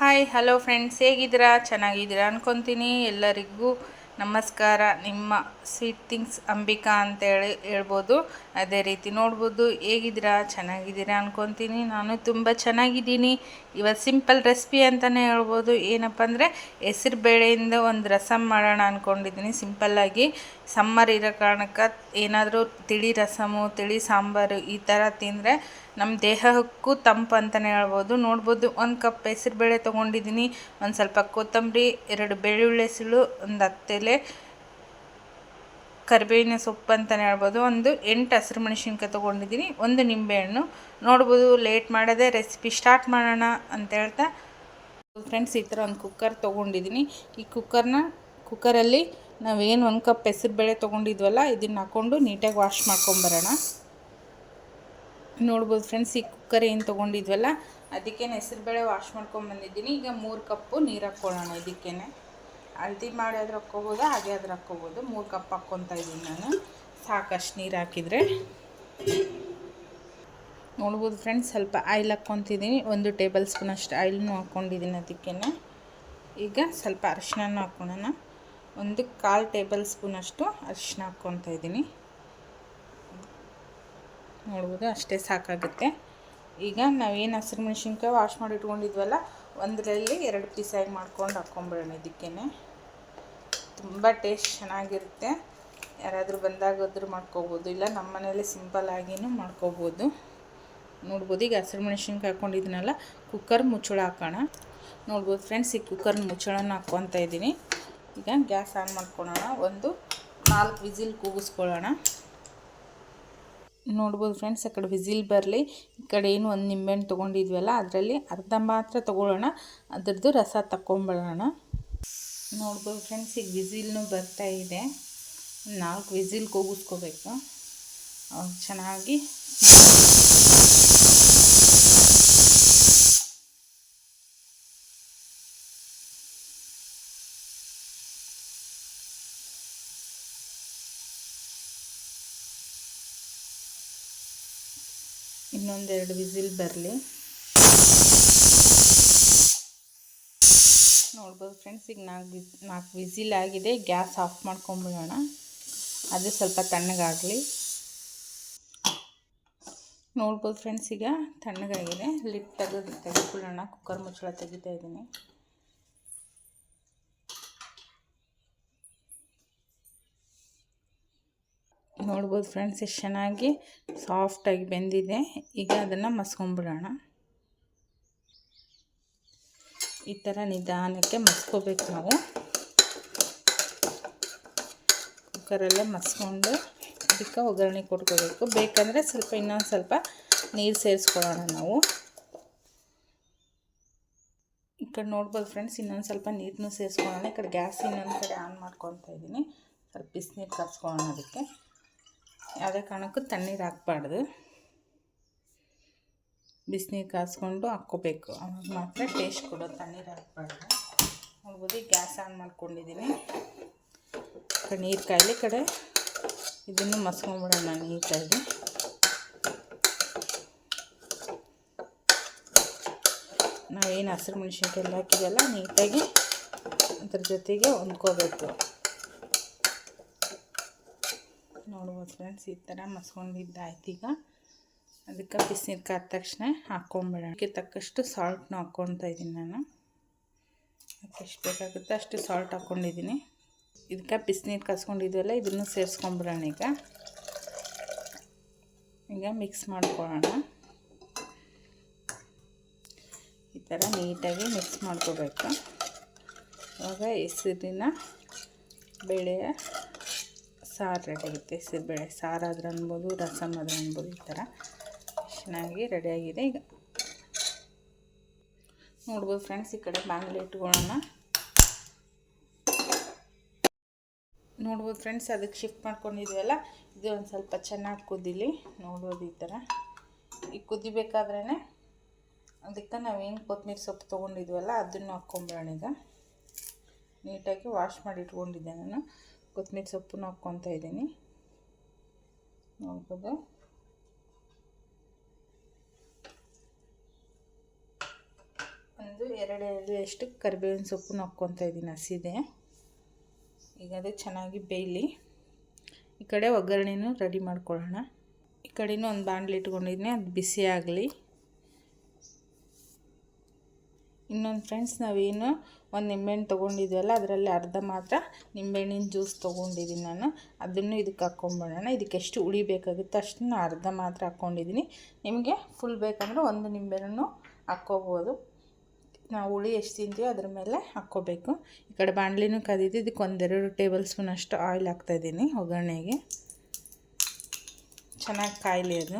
Hi hello friends ಹೇಗಿದ್ದೀರಾ? ಚೆನ್ನಾಗಿದ್ದೀರಾ ಅನ್ಕೊತೀನಿ. ಎಲ್ಲರಿಗೂ ನಮಸ್ಕಾರ. ನಿಮ್ಮ ಸ್ವೀಟ್ ಥಿಂಗ್ಸ್ ಅಂಬಿಕಾ ಅಂತೇಳಿ ಹೇಳ್ಬೋದು. ಅದೇ ರೀತಿ ನೋಡ್ಬೋದು, ಹೇಗಿದ್ದೀರಾ? ಚೆನ್ನಾಗಿದ್ದೀರಾ ಅನ್ಕೊತೀನಿ. ನಾನು ತುಂಬ ಚೆನ್ನಾಗಿದ್ದೀನಿ. ಇವತ್ತು ಸಿಂಪಲ್ ರೆಸಿಪಿ ಅಂತಲೇ ಹೇಳ್ಬೋದು. ಏನಪ್ಪ ಅಂದರೆ, ಹೆಸರು ಬೇಳೆಯಿಂದ ಒಂದು ರಸಮ್ ಮಾಡೋಣ ಅಂದ್ಕೊಂಡಿದ್ದೀನಿ ಸಿಂಪಲ್ಲಾಗಿ ಸಮ್ಮರ್ ಇರೋ ಕಾರಣಕ್ಕೆ ಏನಾದರೂ ತಿಳಿ ರಸಮು, ತಿಳಿ ಸಾಂಬಾರು ಈ ಥರ ತಿಂದರೆ ನಮ್ಮ ದೇಹಕ್ಕೂ ತಂಪು ಅಂತಲೇ ಹೇಳ್ಬೋದು. ನೋಡ್ಬೋದು, ಒಂದು ಕಪ್ ಹೆಸರುಬೇಳೆ ತೊಗೊಂಡಿದ್ದೀನಿ. ಒಂದು ಸ್ವಲ್ಪ ಕೊತ್ತಂಬರಿ, ಎರಡು ಬೆಳ್ಳುಳ್ಳಿ ಹೆಸಳು ಒಂದು ಹತ್ತೆಲೆ ಕರಿಬೇವಿನ ಸೊಪ್ಪು ಅಂತಲೇ ಹೇಳ್ಬೋದು. ಒಂದು ಎಂಟು ಹಸಿರು ಮೆಣಸಿನ್ಕಾಯಿ ತೊಗೊಂಡಿದ್ದೀನಿ. ಒಂದು ನಿಂಬೆಹಣ್ಣು. ನೋಡ್ಬೋದು, ಲೇಟ್ ಮಾಡದೆ ರೆಸಿಪಿ ಸ್ಟಾರ್ಟ್ ಮಾಡೋಣ ಅಂತ ಹೇಳ್ತಾ. ಫ್ರೆಂಡ್ಸ್, ಈ ಥರ ಒಂದು ಕುಕ್ಕರ್ ತೊಗೊಂಡಿದ್ದೀನಿ. ಈ ಕುಕ್ಕರ್ನ, ಕುಕ್ಕರಲ್ಲಿ ನಾವೇನು ಒಂದು ಕಪ್ ಹೆಸರುಬೇಳೆ ತೊಗೊಂಡಿದ್ವಲ್ಲ, ಇದನ್ನು ಹಾಕ್ಕೊಂಡು ನೀಟಾಗಿ ವಾಶ್ ಮಾಡ್ಕೊಂಬರೋಣ. ನೋಡ್ಬೋದು ಫ್ರೆಂಡ್ಸ್ ಈ ಕುಕ್ಕರ್ ಏನು ತೊಗೊಂಡಿದ್ವಲ್ಲ ಅದಕ್ಕೆ ಹೆಸರುಬೇಳೆ ವಾಶ್ ಮಾಡ್ಕೊಂಬಂದಿದ್ದೀನಿ ಈಗ ಮೂರು ಕಪ್ಪು ನೀರು ಹಾಕ್ಕೊಳ್ಳೋಣ ಇದಕ್ಕೇ ಹಳ್ದಿ ಮಾಡಿ ಆದ್ರೆ ಹಾಕ್ಕೋಬೋದು? ಹಾಗೆ ಆದ್ರೆ ಹಾಕ್ಕೋಬೋದು. ಮೂರು ಕಪ್ ಹಾಕ್ಕೊತಾ ಇದ್ದೀನಿ ನಾನು. ಸಾಕಷ್ಟು ನೀರು ಹಾಕಿದರೆ. ನೋಡ್ಬೋದು ಫ್ರೆಂಡ್ಸ್ ಸ್ವಲ್ಪ ಆಯಿಲ್ ಹಾಕ್ಕೊತಿದ್ದೀನಿ. ಒಂದು ಟೇಬಲ್ ಸ್ಪೂನ್ ಅಷ್ಟು ಆಯಿಲ್ನು ಹಾಕ್ಕೊಂಡಿದ್ದೀನಿ ಅದಕ್ಕೇ ಈಗ ಸ್ವಲ್ಪ ಅರಿಶಿನ ಹಾಕ್ಕೊಳ್ಳೋಣ. ಒಂದು ಕಾಲು ಟೇಬಲ್ ಸ್ಪೂನಷ್ಟು ಅರಿಶಿನ ಹಾಕ್ಕೊತಾ ಇದ್ದೀನಿ. ನೋಡ್ಬೋದು, ಅಷ್ಟೇ ಸಾಕಾಗುತ್ತೆ. ಈಗ ನಾವೇನು ಹಸಿರು ಮೆಣಸಿನ್ಕಾಯಿ ವಾಶ್ ಮಾಡಿ ಇಟ್ಕೊಂಡಿದ್ವಲ್ಲ, ಒಂದರಲ್ಲಿ ಎರಡು ಪೀಸಾಗಿ ಮಾಡ್ಕೊಂಡು ಹಾಕ್ಕೊಂಬಿಡೋಣ ಇದಕ್ಕೇ ತುಂಬ ಟೇಸ್ಟ್ ಚೆನ್ನಾಗಿರುತ್ತೆ. ಯಾರಾದರೂ ಬಂದಾಗಾದ್ರೂ ಮಾಡ್ಕೋಬೋದು, ಇಲ್ಲ ನಮ್ಮ ಮನೇಲಿ ಸಿಂಪಲ್ಲಾಗಿಯೂ ಮಾಡ್ಕೋಬೋದು. ನೋಡ್ಬೋದು, ಈಗ ಹಸಿರು ಮೆಣಸಿನ್ಕಾಯಿ ಹಾಕ್ಕೊಂಡಿದ್ದೀನಲ್ಲ ಕುಕ್ಕರ್ ಮುಚ್ಚಳ ಹಾಕೋಣ. ನೋಡ್ಬೋದು ಫ್ರೆಂಡ್ಸ್ ಈ ಕುಕ್ಕರ್ ಮುಚ್ಚಳನ ಹಾಕ್ಕೊತಾ ಇದ್ದೀನಿ ಈಗ ಗ್ಯಾಸ್ ಆನ್ ಮಾಡ್ಕೊಳ್ಳೋಣ ಒಂದು ನಾಲ್ಕು ವಿಸಿಲ್ ಕೂಗಿಸ್ಕೊಳ್ಳೋಣ. ನೋಡ್ಬೋದು ಫ್ರೆಂಡ್ಸ್ ಆ ಕಡೆ ವಿಸಿಲ್ ಬರಲಿ. ಈ ಕಡೆ ಏನು ಒಂದು ನಿಂಬೆಹಣ್ಣು ತೊಗೊಂಡಿದ್ವಲ್ಲ, ಅದರಲ್ಲಿ ಅರ್ಧ ಮಾತ್ರ ತೊಗೊಳ್ಳೋಣ. ಅದರದ್ದು ರಸ ತಗೊಂಬಿಡೋಣ ನೋಡ್ಬೋದು ಫ್ರೆಂಡ್ಸ್, ಈಗ ವಿಸಿಲ್ನು ಬರ್ತಾ ಇದೆ. ನಾಲ್ಕು ವಿಸಿಲ್ ಕೂಗಿಸ್ಕೋಬೇಕು. ಚೆನ್ನಾಗಿ ಇನ್ನೊಂದೆರಡು ವಿಸಿಲ್ ಬರಲಿ. ನೋಡ್ಬೋದು ಫ್ರೆಂಡ್ಸ್, ಈಗ ನಾಲ್ಕು ನಾಲ್ಕು ವಿಸಿಲ್ ಆಗಿದೆ. ಗ್ಯಾಸ್ ಆಫ್ ಮಾಡ್ಕೊಂಬಿಡೋಣ. ಅದು ಸ್ವಲ್ಪ ತಣ್ಣಗಾಗಲಿ. ನೋಡ್ಬೋದು ಫ್ರೆಂಡ್ಸ್, ಈಗ ತಣ್ಣಗಾಗಿದೆ. ಲಿಫ್ಟ್ ತೆಗೆದು ತೆಗೆದುಕೊಳ್ಳೋಣ. ಕುಕ್ಕರ್ ಮುಚ್ಚಳ ತೆಗಿತಾ ಇದ್ದೀನಿ. ನೋಡ್ಬೋದು ಫ್ರೆಂಡ್ಸ್, ಎಷ್ಟು ಚೆನ್ನಾಗಿ ಸಾಫ್ಟಾಗಿ ಬೆಂದಿದೆ. ಈಗ ಅದನ್ನು ಮಸ್ಕೊಂಬಿಡೋಣ. ಈ ಥರ ನಿಧಾನಕ್ಕೆ ಮಸ್ಕೋಬೇಕು ನಾವು. ಕುಕ್ಕರಲ್ಲೇ ಮಸ್ಕೊಂಡು ಅದಕ್ಕೆ ಒಗ್ಗರಣೆ ಕೊಟ್ಕೋಬೇಕು. ಬೇಕಂದರೆ ಸ್ವಲ್ಪ ಇನ್ನೊಂದು ಸ್ವಲ್ಪ ನೀರು ಸೇರಿಸ್ಕೊಳ್ಳೋಣ ನಾವು. ಈ ಕಡೆ ನೋಡ್ಬೋದು ಫ್ರೆಂಡ್ಸ್, ಇನ್ನೊಂದು ಸ್ವಲ್ಪ ನೀರನ್ನು ಸೇರಿಸ್ಕೊಳ್ಳೋಣ. ಈ ಕಡೆ ಗ್ಯಾಸ್ ಇನ್ನೊಂದು ಕಡೆ ಆನ್ ಮಾಡ್ಕೊತಾ ಇದ್ದೀನಿ. ಸ್ವಲ್ಪ ಬಿಸಿನೀರು ಕರ್ಸ್ಕೊಳ್ಳೋಣ ಅದಕ್ಕೆ. ಯಾವುದೇ ಕಾರಣಕ್ಕೂ ತಣ್ಣೀರು ಹಾಕ್ಬಾರ್ದು. ಬಿಸಿನೀರು ಕಾಸ್ಕೊಂಡು ಹಾಕ್ಕೋಬೇಕು. ಅವಾಗ ಮಾತ್ರ ಟೇಸ್ಟ್ ಕೊಡೋ ತಣ್ಣೀರು ಹಾಕ್ಬಾರ್ದು. ನೋಡ್ಬೋದು ಗ್ಯಾಸ್ ಆನ್ ಮಾಡ್ಕೊಂಡಿದ್ದೀನಿ. ಕಡೆ ನೀರು ಕಾಯಿಲೆ ಕಡೆ ಇದನ್ನು ಮಸ್ಕೊಂಬಿಡೋಣ ನೀಟಾಗಿ ನಾವೇನು ಹಸಿರು ಮೆಣಸಿನ್ಕಾಯಿ ಹಾಕಿದೆಲ್ಲ ನೀಟಾಗಿ ಅದ್ರ ಜೊತೆಗೆ ಹೊಂದ್ಕೋಬೇಕು ನೋಡ್ಬೋದು ಫ್ರೆಂಡ್ಸ್ ಈ ಥರ ಮಸ್ಕೊಂಡಿದ್ದಾಯ್ತು ಈಗ. ಅದಕ್ಕೆ ಬಿಸಿನೀರು ಕಾದ ತಕ್ಷಣ ಹಾಕ್ಕೊಂಬಿಡೋಣ. ಅದಕ್ಕೆ ತಕ್ಕಷ್ಟು ಸಾಲ್ಟ್ನ ಹಾಕ್ಕೊತಾ ಇದ್ದೀನಿ ನಾನು. ಎಷ್ಟು ಬೇಕಾಗುತ್ತೆ ಅಷ್ಟು ಸಾಲ್ಟ್ ಹಾಕ್ಕೊಂಡಿದ್ದೀನಿ. ಇದಕ್ಕೆ ಬಿಸಿನೀರು ಕಸ್ಕೊಂಡಿದ್ವಲ್ಲ, ಇದನ್ನು ಸೇರಿಸ್ಕೊಂಬಿಡೋಣ ಈಗ. ಈಗ ಮಿಕ್ಸ್ ಮಾಡ್ಕೊಳ್ಳೋಣ. ಈ ಥರ ನೀಟಾಗಿ ಮಿಕ್ಸ್ ಮಾಡ್ಕೋಬೇಕು ಆವಾಗ ಹೆಸರಿನ ಬೇಳೆಯ ಸಾರು ರೆಡಿ ಆಗುತ್ತೆ ಹೆಸರುಬೇಳೆ ಸಾರು ಆದ್ರೆ ಅನ್ಬೋದು, ರಸಮ್ ಆದ್ರೆ ಅನ್ಬೋದು ಈ ಥರ. ಚೆನ್ನಾಗಿ ರೆಡಿಯಾಗಿದೆ ಈಗ. ನೋಡ್ಬೋದು ಫ್ರೆಂಡ್ಸ್ ಈ ಕಡೆ ಬಾಣಲೆ ಇಟ್ಕೊಳ್ಳೋಣ. ನೋಡ್ಬೋದು ಫ್ರೆಂಡ್ಸ್ ಅದಕ್ಕೆ ಶಿಫ್ಟ್ ಮಾಡ್ಕೊಂಡಿದ್ವಲ್ಲ, ಇದು ಒಂದು ಸ್ವಲ್ಪ ಚೆನ್ನಾಗಿ ಕುದಿಲಿ. ನೋಡ್ಬೋದು ಈ ಥರ. ಈಗ ಕುದಿಬೇಕಾದ್ರೇ ಅದಕ್ಕೆ ನಾವೇನು ಕೊತ್ತಂಬರಿ ಸೊಪ್ಪು ತೊಗೊಂಡಿದ್ವಲ್ಲ, ಅದನ್ನು ಹಾಕ್ಕೊಂಬಿಡೋಣ ಈಗ. ನೀಟಾಗಿ ವಾಶ್ ಮಾಡಿ ಇಟ್ಕೊಂಡಿದ್ದೆ ನಾನು. ಕೊತ್ತಂಬರಿ ಸೊಪ್ಪನ್ನು ಹಾಕ್ಕೊತಾ ಇದ್ದೀನಿ. ನೋಡ್ಬೋದು? ಒಂದು, ಎರಡು ಎಷ್ಟು ಕರಿಬೇವಿನ ಸೊಪ್ಪನ್ನು ಹಾಕ್ಕೊತಾ ಇದ್ದೀನಿ ಹಸಿದೆ. ಈಗ ಅದು ಚೆನ್ನಾಗಿ ಬೇಯಲಿ. ಈ ಕಡೆ ಒಗ್ಗರಣೆನೂ ರೆಡಿ ಮಾಡ್ಕೊಳ್ಳೋಣ. ಈ ಕಡೆನೂ ಒಂದು ಬಾಣಲಿ ಇಟ್ಕೊಂಡಿದ್ದೀನಿ, ಅದು ಬಿಸಿ ಆಗಲಿ. ಇನ್ನೊಂದು ಫ್ರೆಂಡ್ಸ್ ನಾವೇನು ಒಂದು ನಿಂಬೆಹಣ್ಣು ತೊಗೊಂಡಿದ್ದೀವಲ್ಲ ಅದರಲ್ಲಿ ಅರ್ಧ ಮಾತ್ರ ನಿಂಬೆಹಣ್ಣಿನ ಜ್ಯೂಸ್ ತೊಗೊಂಡಿದ್ದೀನಿ ನಾನು. ಅದನ್ನು ಇದಕ್ಕೆ ಹಾಕ್ಕೊಂಬಿಡೋಣ ಇದಕ್ಕೆ ಎಷ್ಟು ಹುಳಿ ಬೇಕಾಗುತ್ತೋ ಅಷ್ಟನ್ನು ಅರ್ಧ ಮಾತ್ರ ಹಾಕ್ಕೊಂಡಿದ್ದೀನಿ ನಿಮಗೆ ಫುಲ್ ಬೇಕಂದ್ರೆ ಒಂದು ನಿಂಬೆಹಣ್ಣು ಹಾಕ್ಕೋಬೋದು. ನಾವು ಹುಳಿ ಎಷ್ಟು ತಿಂತೀವೋ ಅದ್ರ ಮೇಲೆ ಹಾಕ್ಕೋಬೇಕು. ಈ ಕಡೆ ಬಾಣಲಿನೂ ಕದಿದ್ದು ಇದಕ್ಕೆ ಒಂದೆರಡು ಟೇಬಲ್ ಸ್ಪೂನ್ ಅಷ್ಟು ಆಯಿಲ್ ಹಾಕ್ತಾಯಿದ್ದೀನಿ ಒಗ್ಗರಣೆಗೆ. ಚೆನ್ನಾಗಿ ಕಾಯಲಿ ಅದು.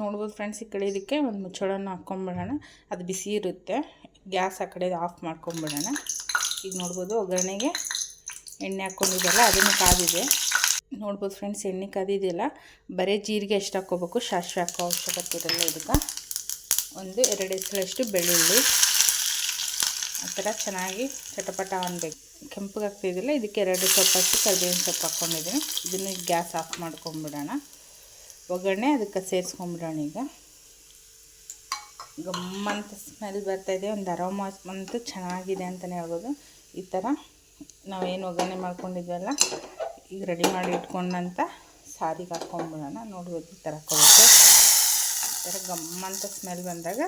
ನೋಡ್ಬೋದು ಫ್ರೆಂಡ್ಸ್ ಈ ಕಡೆ ಇದಕ್ಕೆ ಒಂದು ಮುಚ್ಚಳನ ಹಾಕ್ಕೊಂಬಿಡೋಣ ಅದು ಬಿಸಿ ಇರುತ್ತೆ. ಗ್ಯಾಸ್ ಆ ಕಡೆ ಆಫ್ ಮಾಡ್ಕೊಂಬಿಡೋಣ. ಈಗ ನೋಡ್ಬೋದು ಒಗ್ಗರಣೆಗೆ ಎಣ್ಣೆ ಹಾಕ್ಕೊಂಡಿದ್ದಲ್ಲ ಅದನ್ನು ಕಾದಿದೆ. ನೋಡ್ಬೋದು ಫ್ರೆಂಡ್ಸ್ ಎಣ್ಣೆ ಕಾದಿದೆಯಲ್ಲ, ಬರೀ ಜೀರಿಗೆ ಎಷ್ಟು ಹಾಕ್ಕೋಬೇಕು, ಸಾಸಿವೆ ಹಾಕೋ ಅವಶ್ಯಕತೆ ಇರಲ್ಲ ಇದಕ್ಕೆ. ಒಂದು ಎರಡು ಹೆಸರಷ್ಟು ಬೆಳ್ಳುಳ್ಳಿ. ಆ ಥರ ಚೆನ್ನಾಗಿ ಚಟಪಟ ಅನ್ಬೇಕು ಕೆಂಪಗೆ ಆಗ್ತಿದ್ದಿಲ್ಲ ಇದಕ್ಕೆ ಎರಡು ಸೊಪ್ಪಷ್ಟು ಕರಿಬೇವಿನ ಸೊಪ್ಪು ಹಾಕ್ಕೊಂಡಿದ್ದೀನಿ ಇದನ್ನು ಗ್ಯಾಸ್ ಆಫ್ ಮಾಡ್ಕೊಂಬಿಡೋಣ. ಒಗ್ಗರಣೆ, ಅದಕ್ಕೆ ಸೇರಿಸ್ಕೊಂಬಿಡೋಣ ಈಗ. ಗಮ್ಮಂತ ಸ್ಮೆಲ್ ಬರ್ತಾಯಿದೆ ಒಂದು ಅರೋಮಾ ಅಂತೂ ಚೆನ್ನಾಗಿದೆ ಅಂತಲೇ ಹೇಳ್ಬೋದು. ಈ ಥರ ನಾವೇನು ಒಗ್ಗರಣೆ ಮಾಡ್ಕೊಂಡಿದ್ವಲ್ಲ ಈಗ ರೆಡಿ ಮಾಡಿ ಇಟ್ಕೊಂಡಂಥ ಸಾರಿಗೆ ಹಾಕ್ಕೊಂಬಿಡೋಣ ನೋಡ್ಬೋದು ಈ ಥರ ಹಾಕೋಬೇಕು ಈ ಥರ ಗಮ್ಮಂತ ಸ್ಮೆಲ್ ಬಂದಾಗ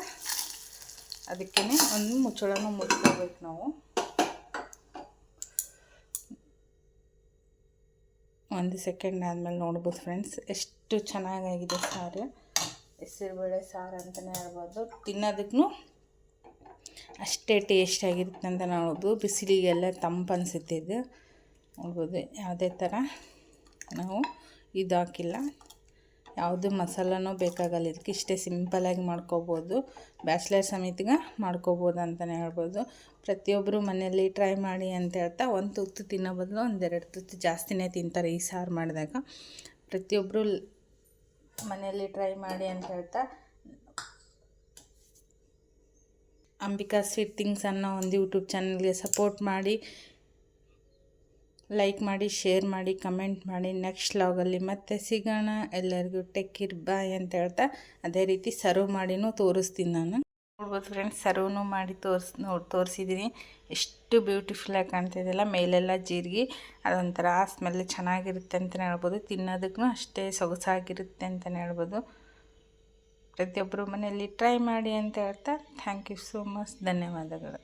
ಅದಕ್ಕೇ ಒಂದು ಮುಚ್ಚಳನೂ ಮುಚ್ಕೋಬೇಕು ನಾವು. ಒಂದು ಸೆಕೆಂಡ್ ಆದಮೇಲೆ ನೋಡ್ಬೋದು ಫ್ರೆಂಡ್ಸ್. ಎಷ್ಟು ಚೆನ್ನಾಗಾಗಿದೆ ಸಾರು. ಹೆಸರುಬೇಳೆ ಸಾರು ಅಂತಲೇ ಹೇಳ್ಬೋದು. ತಿನ್ನೋದಕ್ಕೂ ಅಷ್ಟೇ ಟೇಸ್ಟಾಗಿರುತ್ತೆ ಅಂತ ನೋಡ್ಬೋದು. ಬಿಸಿಲಿಗೆಲ್ಲ ತಂಪು ಅನಿಸುತ್ತೆ ಇದು. ನೋಡ್ಬೋದು, ಯಾವುದೇ ಥರ ನಾವು ಇದು ಹಾಕಿಲ್ಲ. ಯಾವುದು ಮಸಾಲನೂ ಬೇಕಾಗಲ್ಲ. ಇದಕ್ಕೆ ಇಷ್ಟೇ ಸಿಂಪಲಾಗಿ ಮಾಡ್ಕೋಬೋದು. ಬ್ಯಾಚ್ಲರ್ ಸಮೇತಿಗೆ ಮಾಡ್ಕೋಬೋದು ಅಂತಲೇ ಹೇಳ್ಬೋದು. ಪ್ರತಿಯೊಬ್ಬರು ಮನೆಯಲ್ಲಿ ಟ್ರೈ ಮಾಡಿ ಅಂತ ಹೇಳ್ತಾ ಒಂದು ತುತ್ತು ತಿನ್ನೋ ಬದಲು ಒಂದೆರಡು ತುತ್ತು ಜಾಸ್ತಿನೇ ತಿಂತಾರೆ ಈ ಸಾರು ಮಾಡಿದಾಗ. ಪ್ರತಿಯೊಬ್ಬರು ಮನೆಯಲ್ಲಿ ಟ್ರೈ ಮಾಡಿ ಅಂತ ಹೇಳ್ತಾ ಅಂಬಿಕಾ ಸ್ವೀಟ್ ಥಿಂಗ್ಸ್ ಅನ್ನೋ ಒಂದು ಯೂಟ್ಯೂಬ್ ಚಾನಲ್ಗೆ ಸಪೋರ್ಟ್ ಮಾಡಿ ಲೈಕ್ ಮಾಡಿ ಶೇರ್ ಮಾಡಿ ಕಮೆಂಟ್ ಮಾಡಿ. ನೆಕ್ಸ್ಟ್ ಲಾಗಲ್ಲಿ ಮತ್ತೆ ಸಿಗೋಣ. ಎಲ್ಲರಿಗೂ ಟೆಕ್ಕಿರ್ ಬಾಯ್ ಅಂತ ಹೇಳ್ತಾ ಅದೇ ರೀತಿ ಸರ್ವ್ ಮಾಡಿನೂ ತೋರಿಸ್ತೀನಿ ನಾನು. ನೋಡ್ಬೋದು ಫ್ರೆಂಡ್ಸ್ ಸರ್ವ್ನು ಮಾಡಿ ತೋರಿಸ್, ನೋಡಿ ತೋರಿಸಿದ್ದೀನಿ ಎಷ್ಟು ಬ್ಯೂಟಿಫುಲ್ಲಾಗಿ ಕಾಣ್ತಿದೆಯಲ್ಲ ಮೇಲೆಲ್ಲ ಜೀರಿಗೆ. ಅದೊಂಥರ ಸ್ಮೆಲ್ ಚೆನ್ನಾಗಿರುತ್ತೆ ಅಂತಲೇ ಹೇಳ್ಬೋದು. ತಿನ್ನೋದಕ್ಕೂ ಅಷ್ಟೇ ಸೊಗಸಾಗಿರುತ್ತೆ ಅಂತಲೇ ಹೇಳ್ಬೋದು. ಪ್ರತಿಯೊಬ್ಬರು ಮನೆಯಲ್ಲಿ ಟ್ರೈ ಮಾಡಿ ಅಂತ ಹೇಳ್ತಾ ಥ್ಯಾಂಕ್ ಯು ಸೋ ಮಚ್ ಧನ್ಯವಾದಗಳು.